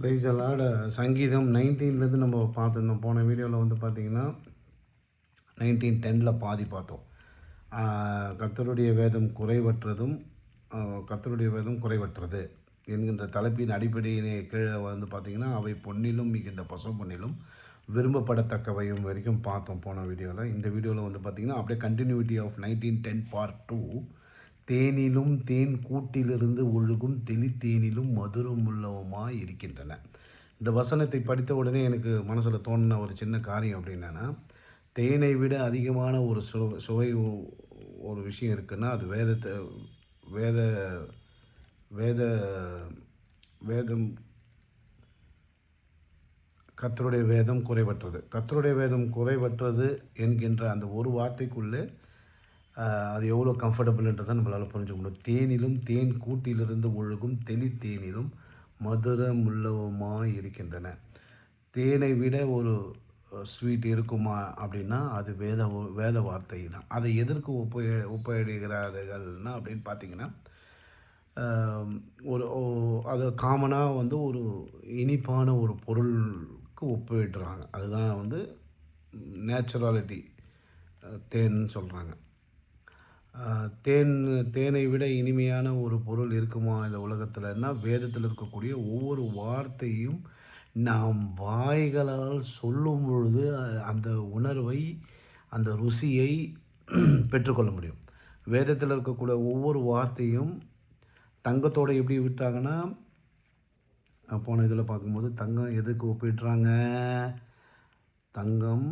Price அலாட சங்கீதம் நைன்டீன்லேருந்து நம்ம பார்த்துருந்தோம். போன வீடியோவில் வந்து பார்த்திங்கன்னா நைன்டீன் டெனில் பாதி பார்த்தோம். கத்தருடைய வேதம் குறைவற்றதும் கத்தருடைய வேதம் குறைவற்றது என்கின்ற தலைப்பின் அடிப்படையினை கீழே வந்து பார்த்திங்கன்னா அவை பொன்னிலும் மிகுந்த பசு பொன்னிலும் விரும்பப்படத்தக்கவையும் வரைக்கும் பார்த்தோம் போன வீடியோவில் இந்த வீடியோவில் வந்து பார்த்திங்கன்னா அப்படியே continuity of nineteen ten part two தேனிலும் தேன் கூட்டிலிருந்து ஒழுகும் தெளித்தேனிலும் மதுரமுள்ளவுமாய் இருக்கின்றன. இந்த வசனத்தை படித்த உடனே எனக்கு மனசில் தோணின ஒரு சின்ன காரியம் அப்படின்னா தேனை விட அதிகமான ஒரு சு சுவை ஒரு விஷயம் இருக்குன்னா அது வேதத்தை வேத வேத வேதம் கத்தருடைய வேதம் குறைவற்றது. கத்தருடைய வேதம் குறைவற்றது என்கின்ற அந்த ஒரு வார்த்தைக்குள்ளே அது எவ்வளோ கம்ஃபர்டபுள்ன்றதை நம்மளால் புரிஞ்சுக்க முடியும். தேனிலும் தேன் கூட்டிலிருந்து ஒழுகும் தெளித்தேனிலும் மதுரமுள்ளவுமாய் இருக்கின்றன. தேனை விட ஒரு ஸ்வீட் இருக்குமா அப்படின்னா அது வேத வேத வார்த்தை தான் அதை எதற்கு ஒப்ப ஒப்பிடுகிறார்கள்னா அப்படின்னு பார்த்தீங்கன்னா ஒரு அது காமனாக வந்து ஒரு இனிப்பான ஒரு பொருளுக்கு ஒப்பிடுறாங்க அதுதான் வந்து நேச்சுராலிட்டி தேன்னு சொல்கிறாங்க தேன் தேனை விட இனிமையான ஒரு பொருள் இருக்குமா இந்த உலகத்தில்னா வேதத்தில் இருக்கக்கூடிய ஒவ்வொரு வார்த்தையும் நாம் வாய்களால் சொல்லும் பொழுது அந்த உணர்வை அந்த ருசியை பெற்றுக்கொள்ள முடியும். வேதத்தில் இருக்கக்கூடிய ஒவ்வொரு வார்த்தையும் தங்கத்தோடு எப்படி விட்டாங்கன்னா போன இதில் பார்க்கும்போது தங்கம் எதுக்கு ஒப்பிடுறாங்க? தங்கம்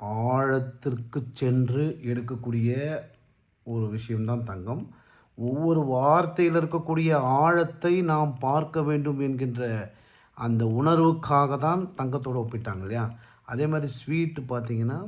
ஆழத்திற்கு சென்று எடுக்கக்கூடிய ஒரு விஷயம்தான் தங்கம். ஒவ்வொரு வார்த்தையில் இருக்கக்கூடிய ஆழத்தை நாம் பார்க்க வேண்டும் என்கின்ற அந்த உணர்வுக்காக தான் தங்கத்தோடு ஒப்பிட்டாங்க இல்லையா? அதே மாதிரி ஸ்வீட்டு பார்த்தீங்கன்னா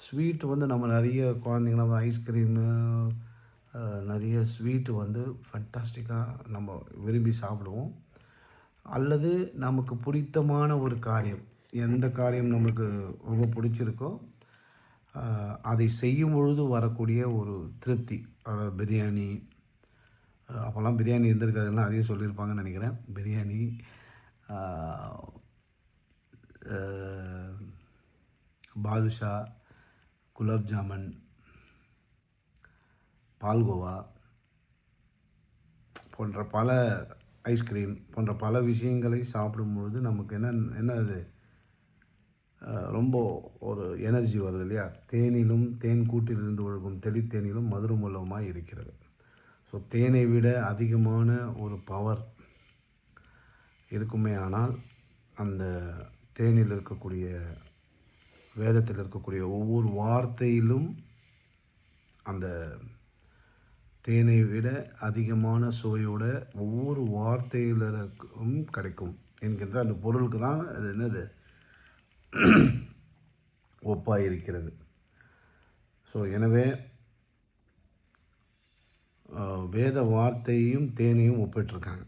ஸ்வீட்டு வந்து நம்ம நிறைய குழந்தைங்கள ஐஸ்கிரீமு நிறைய ஸ்வீட்டு வந்து ஃபண்டாஸ்டிக்காக நம்ம விரும்பி சாப்பிடுவோம். அல்லது நமக்கு பிடித்தமான ஒரு காரியம் எந்த காரியம் நம்மளுக்கு ரொம்ப பிடிச்சிருக்கோ அதை செய்யும் பொழுது வரக்கூடிய ஒரு திருப்தி. அதாவது பிரியாணி அப்போல்லாம் பிரியாணி இருந்திருக்காதுலாம் அதையும் சொல்லியிருப்பாங்கன்னு நினைக்கிறேன். பிரியாணி பாதுஷா குலாப் ஜாமுன் பால்கோவா போன்ற பல ஐஸ்கிரீம் போன்ற பல விஷயங்களை சாப்பிடும்பொழுது நமக்கு என்ன என்ன அது? ரொம்ப ஒரு எனர்ஜி வருது இல்லையா? தேனிலும் தேன் கூட்டிலிருந்து ஒழுகும் தெளித்தேனிலும் மதுரமுள்ளவுமாய் இருக்கிறது. ஸோ தேனை விட அதிகமான ஒரு பவர் இருக்குமே ஆனால் அந்த தேனில் இருக்கக்கூடிய வேதத்தில் இருக்கக்கூடிய ஒவ்வொரு வார்த்தையிலும் அந்த தேனை விட அதிகமான சுவையோட ஒவ்வொரு வார்த்தையிலும் கிடைக்கும் என்கின்ற அந்த பொருளுக்கு தான் அது என்னது? ஒப்பாக இருக்கிறது ஸோ எனவே வேத வார்த்தையும் தேனையும் ஒப்பிட்டிருக்காங்க.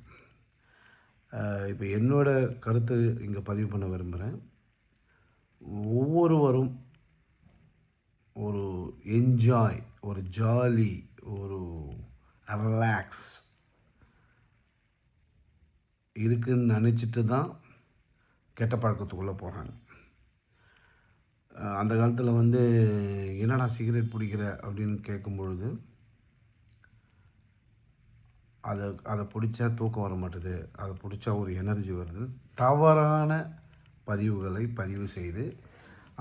இப்போ என்னோட கருத்து இங்கே பதிவு பண்ண விரும்புகிறேன் ஒவ்வொருவரும் ஒரு என்ஜாய் ஒரு ஜாலி ஒரு ரிலாக்ஸ் இருக்குன்னு நினச்சிட்டு தான் கெட்ட பழக்கத்துக்குள்ளே போகிறாங்க அந்த காலத்தில் வந்து என்னடா சிகரெட் பிடிக்கிற அப்படின்னு கேட்கும் பொழுது அதை அதை பிடிச்சா தூக்கம் வர மாட்டுது அதை பிடிச்சா ஒரு எனர்ஜி வருது. தவறான பதிவுகளை பதிவு செய்து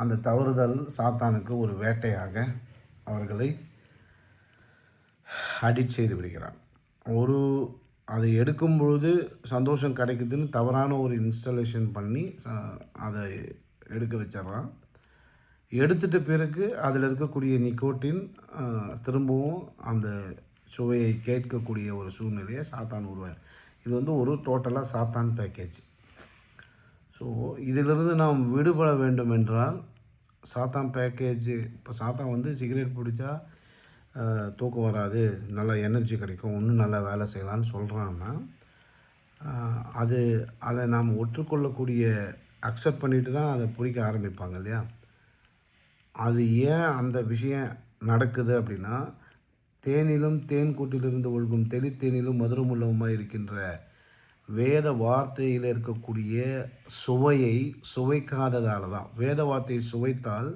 அந்த தவறுதல் சாத்தானுக்கு ஒரு வேட்டையாக அவர்களை அடிட் செய்து விடுகிறான். ஒரு அதை எடுக்கும் பொழுது சந்தோஷம் கிடைக்குதுன்னு தவறான ஒரு இன்ஸ்டாலேஷன் பண்ணி அதை எடுக்க வச்சிடுறான். எடுத்துட்ட பிறகு அதில் இருக்கக்கூடிய நிக்கோட்டின் திரும்பவும் அந்த சுவையை கேட்கக்கூடிய ஒரு சூழ்நிலையை சாத்தான் உருவா இது வந்து ஒரு டோட்டலாக சாத்தான் பேக்கேஜ் ஸோ இதிலிருந்து நாம் விடுபட வேண்டும் என்றால் சாத்தான் பேக்கேஜ் இப்போ சாத்தான் வந்து சிகரெட் பிடிச்சா தூக்கம் வராது நல்லா எனர்ஜி கிடைக்கும் இன்னும் நல்லா வேலை செய்யலாம்னு சொல்கிறான்னா அது அதை நாம் ஒற்றுக்கொள்ளக்கூடிய அக்செப்ட் பண்ணிட்டு தான் அதை பிடிக்க ஆரம்பிப்பாங்க இல்லையா? அது ஏன் அந்த விஷயம் நடக்குது அப்படின்னா தேனிலும் தேன் கூட்டிலிருந்து ஒழுகும் தெளித்தேனிலும் மதுரமுள்ளவுமாய் இருக்கின்ற வேத வார்த்தையில் இருக்கக்கூடிய சுவையை சுவைக்காததால் தான் வேத வார்த்தையை சுவைத்தால்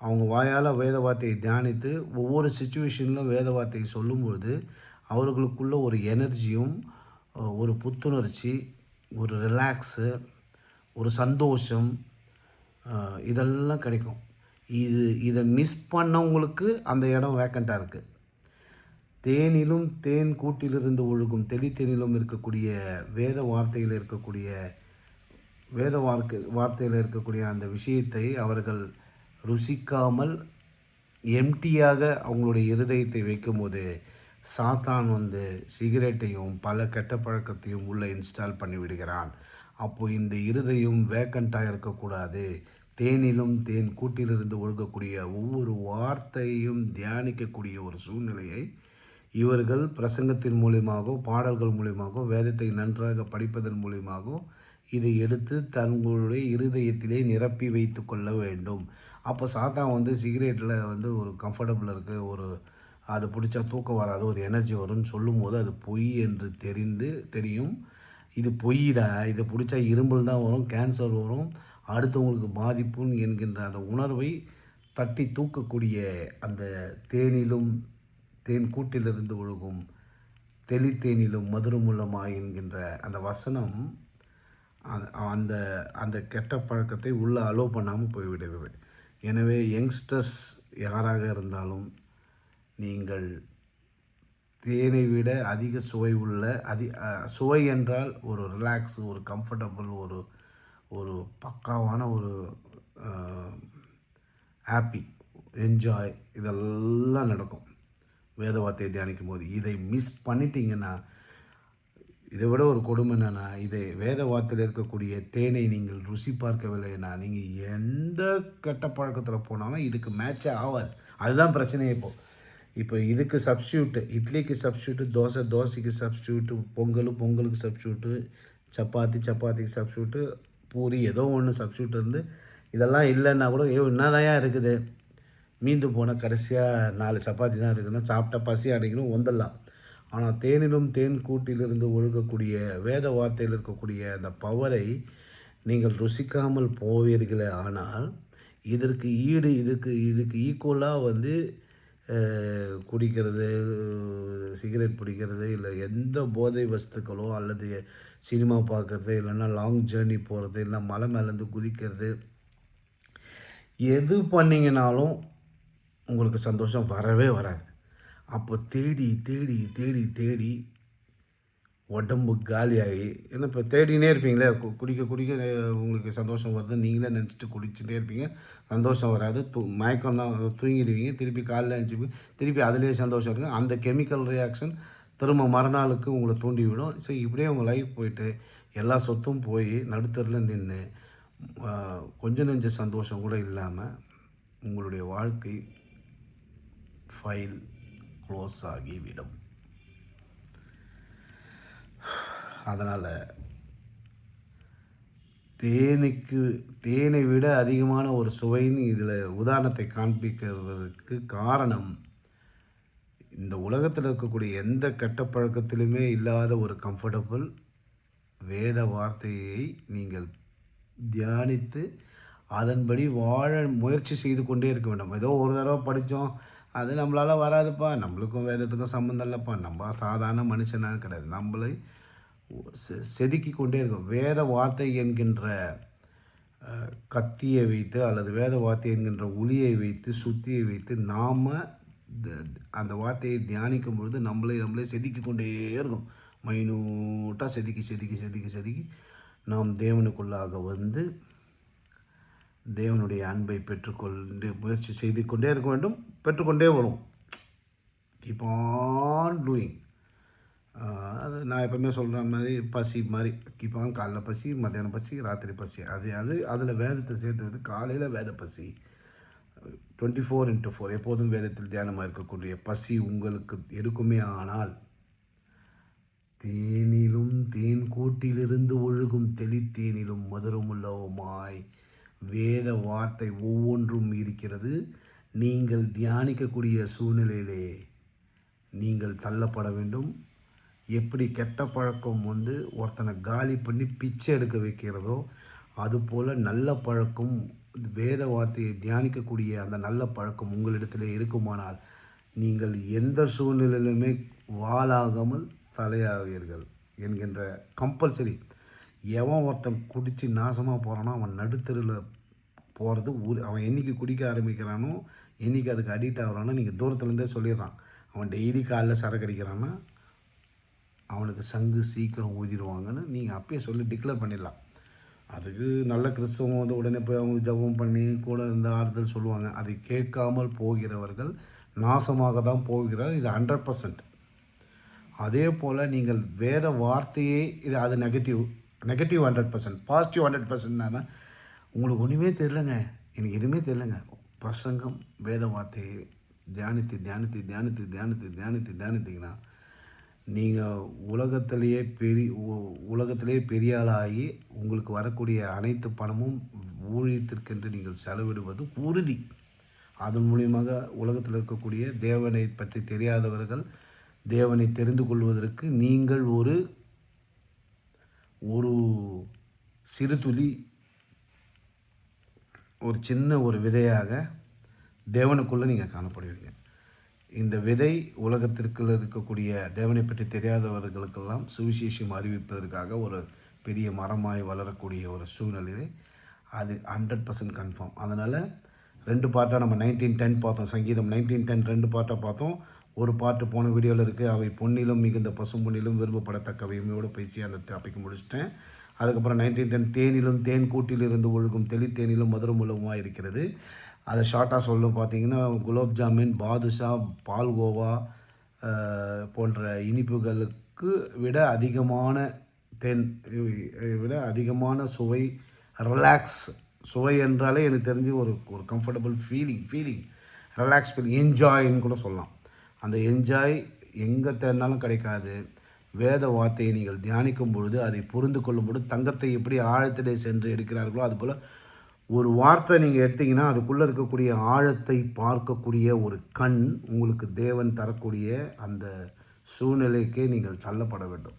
அவங்க வாயால் வேத வார்த்தையை தியானித்து ஒவ்வொரு சுச்சுவேஷனிலும் வேத வார்த்தையை சொல்லும்போது அவர்களுக்குள்ள ஒரு எனர்ஜியும் ஒரு புத்துணர்ச்சி ஒரு ரிலாக்ஸு ஒரு சந்தோஷம் இதெல்லாம் கிடைக்கும். இது இதை மிஸ் பண்ணவங்களுக்கு அந்த இடம் வேக்கண்ட்டாக இருக்குது தேனிலும் தேன் கூட்டிலிருந்து ஒழுகும் தெளித்தேனிலும் இருக்கக்கூடிய வேத வார்த்தையில் இருக்கக்கூடிய வேத வார்த்தை வார்த்தையில் இருக்கக்கூடிய அந்த விஷயத்தை அவர்கள் ருசிக்காமல் எம்டியாக அவங்களுடைய இருதயத்தை வைக்கும்போது சாத்தான் வந்து சிகரெட்டையும் பல கெட்ட பழக்கத்தையும் உள்ளே இன்ஸ்டால் பண்ணி விடுகிறான் அப்போது இந்த இருதயம் வேக்கண்ட்டாக இருக்கக்கூடாது. தேனிலும் தேன் கூட்டிலிருந்து ஒழுகக்கூடிய ஒவ்வொரு வார்த்தையும் தியானிக்கக்கூடிய ஒரு சூழ்நிலையை இவர்கள் பிரசங்கத்தின் மூலியமாகவோ பாடல்கள் மூலியமாகவும் வேதத்தை நன்றாக படிப்பதன் மூலியமாகவோ இதை எடுத்து தங்களுடைய இருதயத்திலே நிரப்பி வைத்து கொள்ள வேண்டும். அப்போ சாத்தா வந்து சிகரெட்டில் வந்து ஒரு கம்ஃபர்டபுள் இருக்குது ஒரு அது பிடிச்சா தூக்கம் வராது ஒரு எனர்ஜி வரும்னு சொல்லும்போது அது பொய் என்று தெரிந்து தெரியும். இது பொய்டா? இதை பிடிச்சா இரும்பல் தான் வரும் கேன்சர் வரும். அடுத்தவங்களுக்கு பாதிப்புன்னு என்கின்ற அந்த உணர்வை தட்டி தூக்கக்கூடிய அந்த தேனிலும் தேன் கூட்டிலிருந்து ஒழுகும் தெளித்தேனிலும் மதுரமுள்ளமாய் என்கின்ற அந்த வசனம் அந்த அந்த கெட்ட பழக்கத்தை உள்ளே அலோவ் பண்ணாமல் போய்விடுகிறது. எனவே யங்ஸ்டர்ஸ் யாராக இருந்தாலும் நீங்கள் தேனை விட அதிக சுவை உள்ள அதி சுவை என்றால் ஒரு ரிலாக்ஸ் ஒரு கம்ஃபர்டபுள் ஒரு ஒரு பக்காவான ஒரு ஹாப்பி என்ஜாய் இதெல்லாம் நடக்கும். வேத வார்த்தையை தியானிக்கும் போது. இதை மிஸ் பண்ணிட்டீங்கன்னா இதை விட ஒரு கொடுமை என்னென்னா இதை வேத வார்த்தையில் இருக்கக்கூடிய தேனை நீங்கள் ருசி பார்க்கவில்லைன்னா நீங்கள் எந்த கெட்ட பழக்கத்தில் போனாலும் இதுக்கு மேட்சே ஆகாது அதுதான் பிரச்சனையே இப்போ. இப்போ இதுக்கு சப்ஸ்டியூட்டு இட்லிக்கு சப்ஸ்டியூட்டு தோசை தோசைக்கு சப்ஸ்டியூட்டு பொங்கல் பொங்கலுக்கு சப்ஸ்டியூட்டு சப்பாத்தி சப்பாத்திக்கு சப்ஸ்டியூட்டு பூரி ஏதோ ஒன்று சப்ஸ்டியூட் இருந்து இதெல்லாம் இல்லைன்னா கூட ஐயோ என்னதாயா இருக்குது? மீந்து போன கடைசியாக நாலு சப்பாத்தி தான் இருக்குதுன்னா சாப்பிட்டா பசி அடைக்கணும் வந்துடலாம் ஆனால் தேனிலும் தேன் கூட்டிலிருந்து ஒழுகக்கூடிய வேத வார்த்தையில் இருக்கக்கூடிய அந்த பவரை நீங்கள் ருசிக்காமல் போவீர்களே ஆனால் இதற்கு ஈடு இதுக்கு இதுக்கு ஈக்குவலாக வந்து குடிக்கிறது சிகரெட் பிடிக்கிறது இல்லை எந்த போதை வஸ்துக்களோ அல்லது சினிமா பார்க்குறது இல்லைன்னா லாங் ஜேர்னி போகிறது இல்லை மலை மேலேருந்து குதிக்கிறது எது பண்ணிங்கனாலும் உங்களுக்கு சந்தோஷம் வரவே வராது. அப்போ தேடி தேடி தேடி தேடி உடம்பு காலியாகி ஏன்னா இப்போ தேடினே இருப்பீங்களே கு- குடிக்க குடிக்க உங்களுக்கு சந்தோஷம் வருது நீங்களே நினச்சிட்டு குடிச்சுட்டே இருப்பீங்க சந்தோஷம் வராது தூ மயக்கம் தான் தூங்கிடுவீங்க திருப்பி காலையில் எழுந்துச்சு திருப்பி அதுலேயே சந்தோஷம் இருக்குது அந்த கெமிக்கல் ரியாக்ஷன் திரும்ப மறுநாளுக்கு உங்களை தூண்டிவிடும். ஸோ இப்படியே உங்கள் லைஃப் போயிட்டு எல்லா சொத்தும் போய் நடுத்தரில் நின்று கொஞ்சம் நெஞ்ச சந்தோஷம் கூட இல்லாமல் உங்களுடைய வாழ்க்கை ஃபைல் க்ளோஸ் ஆகிவிடும் அதனால் தேனுக்கு தேனை விட அதிகமான ஒரு சுவைன்னு இதில் உதாரணத்தை காண்பிக்கிறதுக்கு காரணம் இந்த உலகத்தில் இருக்கக்கூடிய எந்த கெட்ட பழக்கத்திலுமே இல்லாத ஒரு கம்ஃபர்டபுள் வேத வார்த்தையை நீங்கள் தியானித்து அதன்படி வாழ முயற்சி செய்து கொண்டே இருக்க வேண்டும். ஏதோ ஒரு தடவை படித்தோம் அது நம்மளால் வராதுப்பா. நம்மளுக்கும் வேதத்துக்கும் சம்மந்தம் இல்லைப்பா. நம்ம சாதாரண மனுஷனாக கிடையாது. நம்மளை செ- செதுக்கி கொண்டே இருக்கும் வேத வார்த்தை என்கின்ற கத்தியை வைத்து அல்லது வேத வார்த்தை என்கின்ற ஒளியை வைத்து சுத்தியை வைத்து நாம் அந்த வார்த்தையை தியானிக்கும் பொழுது நம்மளே நம்மளே செதுக்கி கொண்டே இருக்கும் மைனூட்டாக செதுக்கி செதுக்கி செதுக்கி செதுக்கி நாம் தேவனுக்குள்ளாக வந்து தேவனுடைய அன்பை பெற்றுக்கொண்டு முயற்சி செய்து கொண்டே இருக்க வேண்டும் பெற்றுக்கொண்டே வரும் கீப் ஆன் டூயிங் அது நான் எப்பவுமே சொல்கிற மாதிரி பசி மாதிரி. கீப் ஆன் காலைல பசி மத்தியானம் பசி ராத்திரி பசி. அது அது அதில் வேதத்தை சேர்த்து வந்து காலையில் வேத பசி டுவெண்ட்டி ஃபோர் இன்ட்டு ஃபோர் எப்போதும் வேதத்தில் தியானமாக இருக்கக்கூடிய பசி உங்களுக்கு இருக்குமே ஆனால் தேனிலும் தேன் கூட்டிலிருந்து ஒழுகும் தெளித்தேனிலும் மதுரமுள்ளவுமாய் வேத வார்த்தை ஒவ்வொன்றும் இருக்கிறது. நீங்கள் தியானிக்கக்கூடிய சூழ்நிலையிலே நீங்கள் தள்ளப்பட வேண்டும். எப்படி கெட்ட பழக்கம் வந்து ஒருத்தனை காலி பண்ணி பிச்சை எடுக்க வைக்கிறதோ அதுபோல் நல்ல பழக்கம் வேத வார்த்தையை தியானிக்கக்கூடிய அந்த நல்ல பழக்கம் உங்களிடத்தில் இருக்குமானால் நீங்கள் எந்த சூழ்நிலையிலுமே வாளாகாமல் தலையாவீர்கள் என்கின்ற கம்பல்சரி எவன் ஒருத்தன் குடித்து நாசமாக போகிறானோ அவன் நடுத்தருவில் போகிறது ஊர் அவன் என்றைக்கு குடிக்க ஆரம்பிக்கிறானோ என்றைக்கு அதுக்கு அடிக்ட் ஆகிறானோ நீங்கள் தூரத்துலேருந்தே சொல்லிடுறான் அவன் டெய்லி காலைல சரக்கு அடிக்கிறான்னா அவனுக்கு சங்கு சீக்கிரம் ஊதிடுவாங்கன்னு நீங்கள் அப்பயே சொல்லி டிக்ளேர் பண்ணிடலாம். அதுக்கு நல்ல கிறிஸ்தவம் வந்து உடனே போய் அவங்க ஜெபம் பண்ணி கூட இருந்த ஆறுதல் சொல்லுவாங்க. அதை கேட்காமல் போகிறவர்கள் நாசமாக தான் போகிறார். இது ஹண்ட்ரட் பர்சன்ட் அதே போல் நீங்கள் வேத வார்த்தையே இது அது negative negative hundred percent positive hundred பர்சன்ட்னா உங்களுக்கு ஒன்றுமே தெரிலங்க எனக்கு எதுவுமே தெரிலங்க பிரசங்கம் வேத வார்த்தையை தியானித்து தியானித்து தியானித்து தியானித்து தியானித்து தியானித்தீங்கன்னா நீங்கள் உலகத்திலேயே பெரிய உ- உலகத்திலேயே பெரிய ஆளாகி உங்களுக்கு வரக்கூடிய அனைத்து பணமும் ஊழியத்திற்கென்று நீங்கள் செலவிடுவது உறுதி. அதன் மூலியமாக உலகத்தில் இருக்கக்கூடிய தேவனை பற்றி தெரியாதவர்கள் தேவனை தெரிந்து கொள்வதற்கு நீங்கள் ஒரு ஒரு சிறு துளி ஒரு சின்ன ஒரு விதையாக தேவனுக்குள்ளே நீங்கள் காணப்படுவீங்க. இந்த விதை உலகத்திற்குள்ள இருக்கக்கூடிய தேவனை பற்றி தெரியாதவர்களுக்கெல்லாம் சுவிசேஷம் அறிவிப்பதற்காக ஒரு பெரிய மரமாய் வளரக்கூடிய ஒரு சூழ்நிலை அது ஹண்ட்ரட் பர்சன்ட் கன்ஃபார்ம் அதனால் ரெண்டு பாட்டாக நம்ம நைன்டீன் டென் பார்த்தோம். சங்கீதம் நைன்டீன் டென் ரெண்டு பாட்டாக பார்த்தோம். ஒரு பாட்டு போன வீடியோவில் இருக்குது அவை பொன்னிலும் மிகுந்த பசும்பொன்னிலும் விரும்பப்படத்தக்கவையுமையோடு பேசி அந்த டாபிக் முடிச்சிட்டேன். அதுக்கப்புறம் நைன்டீன் டென் தேனிலும் தேன் கூட்டிலிருந்து ஒழுகும் தெளித்தேனிலும் மதுரமுலமாக இருக்கிறது. அதை ஷார்ட்டாக சொல்லணும் பார்த்தீங்கன்னா குலோப் ஜாமுன் பாதுஷா பால்கோவா போன்ற இனிப்புகளுக்கு விட அதிகமான தென் விட அதிகமான சுவை ரிலாக்ஸ் சுவை என்றாலே எனக்கு தெரிஞ்சு ஒரு ஒரு comfortable feeling feeling relax feeling என்ஜாய்ன்னு கூட சொல்லலாம். அந்த என்ஜாய் எங்கே தேடினாலும் கிடைக்காது. வேத வார்த்தையை நீங்கள் தியானிக்கும் பொழுது அதை புரிந்து கொள்ளும் பொழுது தங்கத்தை எப்படி ஆழத்திலே சென்று எடுக்கிறார்களோ அதுபோல் ஒரு வார்த்தை நீங்கள் எடுத்தீங்கன்னா அதுக்குள்ளே இருக்கக்கூடிய ஆழத்தை பார்க்கக்கூடிய ஒரு கண் உங்களுக்கு தேவன் தரக்கூடிய அந்த சூழ்நிலைக்கே நீங்கள் தள்ளப்பட வேண்டும்.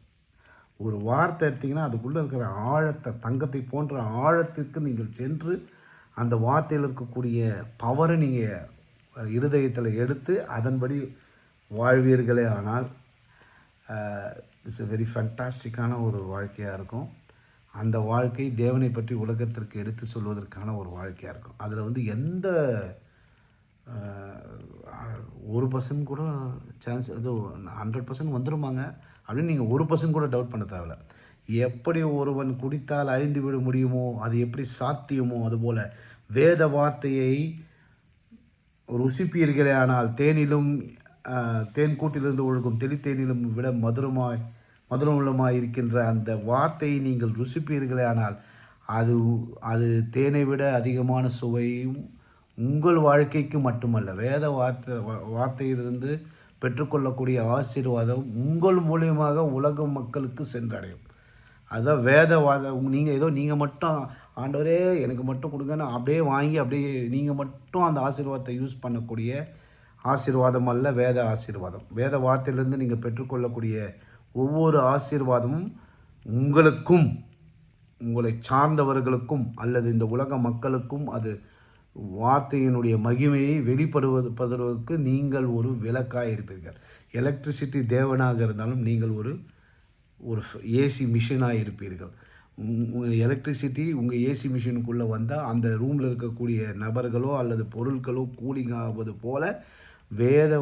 ஒரு வார்த்தை எடுத்திங்கன்னா அதுக்குள்ளே இருக்கிற ஆழத்தை தங்கத்தை போன்ற ஆழத்திற்கு நீங்கள் சென்று அந்த வார்த்தையில் இருக்கக்கூடிய பவரை நீங்கள் இருதயத்தில் எடுத்து அதன்படி வாழ்வீர்களே ஆனால் இட்ஸ் எ வெரி ஃபண்டாஸ்டிக்கான ஒரு வாழ்க்கையாக இருக்கும். அந்த வாழ்க்கை தேவனை பற்றி உலகத்திற்கு எடுத்து சொல்வதற்கான ஒரு வாழ்க்கையாக இருக்கும். அதில் வந்து எந்த ஒரு பர்சன்ட் கூட சான்ஸ் அது ஹண்ட்ரட் பர்சன்ட் வந்துருமாங்க. அப்படின்னு நீங்கள் ஒரு பர்சன்ட் கூட டவுட் பண்ண தேவையில்ல. எப்படி ஒருவன் குடித்தால் அழிந்து விட முடியுமோ அது எப்படி சாத்தியமோ அதுபோல் வேத வார்த்தையை ருசிப்பீர்களே ஆனால் தேனிலும் தேன் கூட்டிலிருந்து ஒழுகும் தெளித்தேனிலும் விட மதுரமாய் மதுரமுள்ளமாய் இருக்கின்ற அந்த வார்த்தையை நீங்கள் ருசிப்பீர்களே ஆனால் அது அது தேனை விட அதிகமான சுவையும் உங்கள் வாழ்க்கைக்கு மட்டுமல்ல வேத வார்த்தை வார்த்தையிலிருந்து பெற்றுக்கொள்ளக்கூடிய ஆசீர்வாதம் உங்கள் மூலியமாக உலக மக்களுக்கு சென்றடையும். அதுதான் வேதவாத நீங்கள் ஏதோ நீங்கள் மட்டும் ஆண்டவரே எனக்கு மட்டும் கொடுங்கன்னு அப்படியே வாங்கி அப்படியே நீங்கள் மட்டும் அந்த ஆசீர்வாதத்தை யூஸ் பண்ணக்கூடிய ஆசீர்வாதம் அல்ல வேத ஆசீர்வாதம். வேத வார்த்தையிலேருந்து நீங்கள் பெற்றுக்கொள்ளக்கூடிய ஒவ்வொரு ஆசீர்வாதமும் உங்களுக்கும் உங்களை சார்ந்தவர்களுக்கும் அல்லது இந்த உலக மக்களுக்கும் அது வார்த்தையினுடைய மகிமையை வெளிப்படுவதற்கு நீங்கள் ஒரு விளக்காக இருப்பீர்கள். எலக்ட்ரிசிட்டி தேவனாக இருந்தாலும் நீங்கள் ஒரு ஒரு ஏசி மிஷினாக இருப்பீர்கள். உங்கள் எலக்ட்ரிசிட்டி உங்கள் ஏசி மிஷினுக்குள்ளே வந்தால் அந்த ரூமில் இருக்கக்கூடிய நபர்களோ அல்லது பொருட்களோ கூலிங் ஆவது போல வேத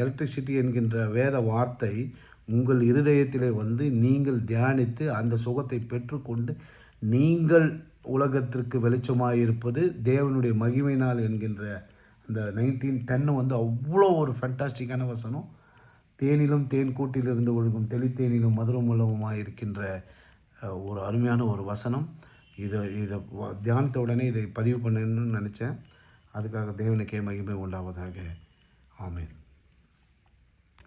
எலக்ட்ரிசிட்டி என்கின்ற வேத வார்த்தை உங்கள் இருதயத்திலே வந்து நீங்கள் தியானித்து அந்த சுகத்தை பெற்றுக்கொண்டு நீங்கள் உலகத்திற்கு வெளிச்சமாக இருப்பது தேவனுடைய மகிமையினால் என்கின்ற அந்த நைன்டீன் டென்னு வந்து அவ்வளோ ஒரு ஃபண்டாஸ்டிக்கான வசனம். தேனிலும் தேன் கூட்டிலிருந்து ஒழுகும் தெளித்தேனிலும் மதுரம் இருக்கின்ற ஒரு அருமையான ஒரு வசனம். இதை இதை தியானத்த உடனே இதை பதிவு பண்ணணும்னு நினச்சேன். அதுக்காக தேவனுக்கே மகிமை உண்டாவதாக. ஆமேன்.